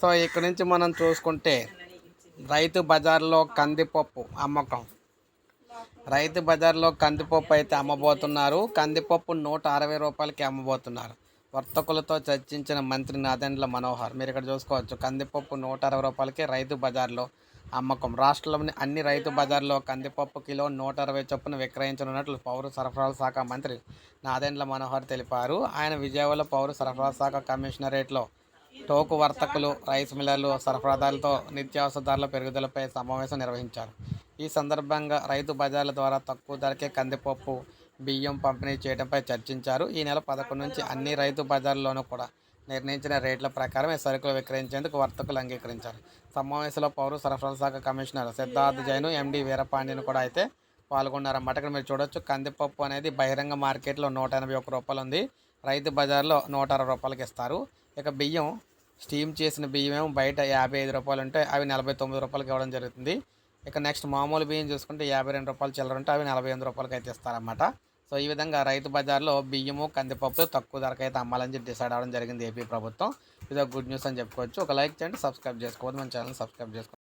So ఇక్కడ నుంచి మనం చూసుకుంటే రైతు బజార్లో కందిపప్పు అమ్మకం. రైతు బజార్లో కందిపప్పు అయితే అమ్మబోతున్నారు. కందిపప్పు నూట అరవై రూపాయలకి అమ్మబోతున్నారు. వర్తకులతో చర్చించిన మంత్రి నాదెండ్ల మనోహర్. మీరు ఇక్కడ చూసుకోవచ్చు కందిపప్పు నూట అరవై రూపాయలకి రైతు బజార్లో అమ్మకం. రాష్ట్రంలోని అన్ని రైతు బజార్లో కందిపప్పు కిలో నూట అరవై చొప్పున విక్రయించనున్నట్లు పౌర సరఫరాల శాఖ మంత్రి నాదెండ్ల మనోహర్ తెలిపారు. ఆయన విజయవాడ పౌర సరఫరాల శాఖ కమిషనరేట్లో టోకు వర్తకులు రైస్ మిల్లర్లు సరఫరాదారులతో నిత్యావసర ధరల పెరుగుదలపై సమావేశం నిర్వహించారు. ఈ సందర్భంగా రైతు బజార్ల ద్వారా తక్కువ ధరకే కందిపప్పు బియ్యం పంపిణీ చేయడంపై చర్చించారు. ఈ నెల పదకొండు నుంచి అన్ని రైతు బజార్లలోనూ కూడా నిర్ణయించిన రేట్ల ప్రకారం ఈ సరుకులు విక్రయించేందుకు వర్తకులు అంగీకరించారు. సమావేశంలో పౌర సరఫరాల శాఖ కమిషనర్ సిద్ధార్థ్ జైను ఎండి వీరపాండ్యను కూడా అయితే పాల్గొన్నారన్నమాట ఇక్కడ మీరు చూడొచ్చు. కందిపప్పు అనేది బహిరంగ మార్కెట్లో నూట ఎనభై ఒక్క రూపాయలు ఉంది. రైతు బజార్లో నూట అరవై రూపాయలకి ఇస్తారు. ఇక బియ్యం స్టీమ్ చేసిన బియ్యం ఏమో బయట యాభై ఐదు రూపాయలు ఉంటే అవి నలభై తొమ్మిది రూపాయలకి ఇవ్వడం జరుగుతుంది. ఇక నెక్స్ట్ మామూలు బియ్యం చూసుకుంటే యాభై రెండు రూపాయలు చిల్లర ఉంటే అవి నలభై ఎనిమిది రూపాయలకి అయితే ఇస్తారన్నమాట. సో ఈ విధంగా రైతు బజార్లో బియ్యము కందిపప్పు తక్కువ ధరకు అయితే అమ్మాలని చెప్పి డిసైడ్ అవ్వడం జరిగింది ఏపీ ప్రభుత్వం. ఇది ఒక గుడ్ న్యూస్ అని చెప్పుకోవచ్చు. ఒక లైక్ చేయండి సబ్స్క్రైబ్ చేసుకోవద్దు. మన ఛానల్ సబ్స్క్రైబ్ చేసుకోండి.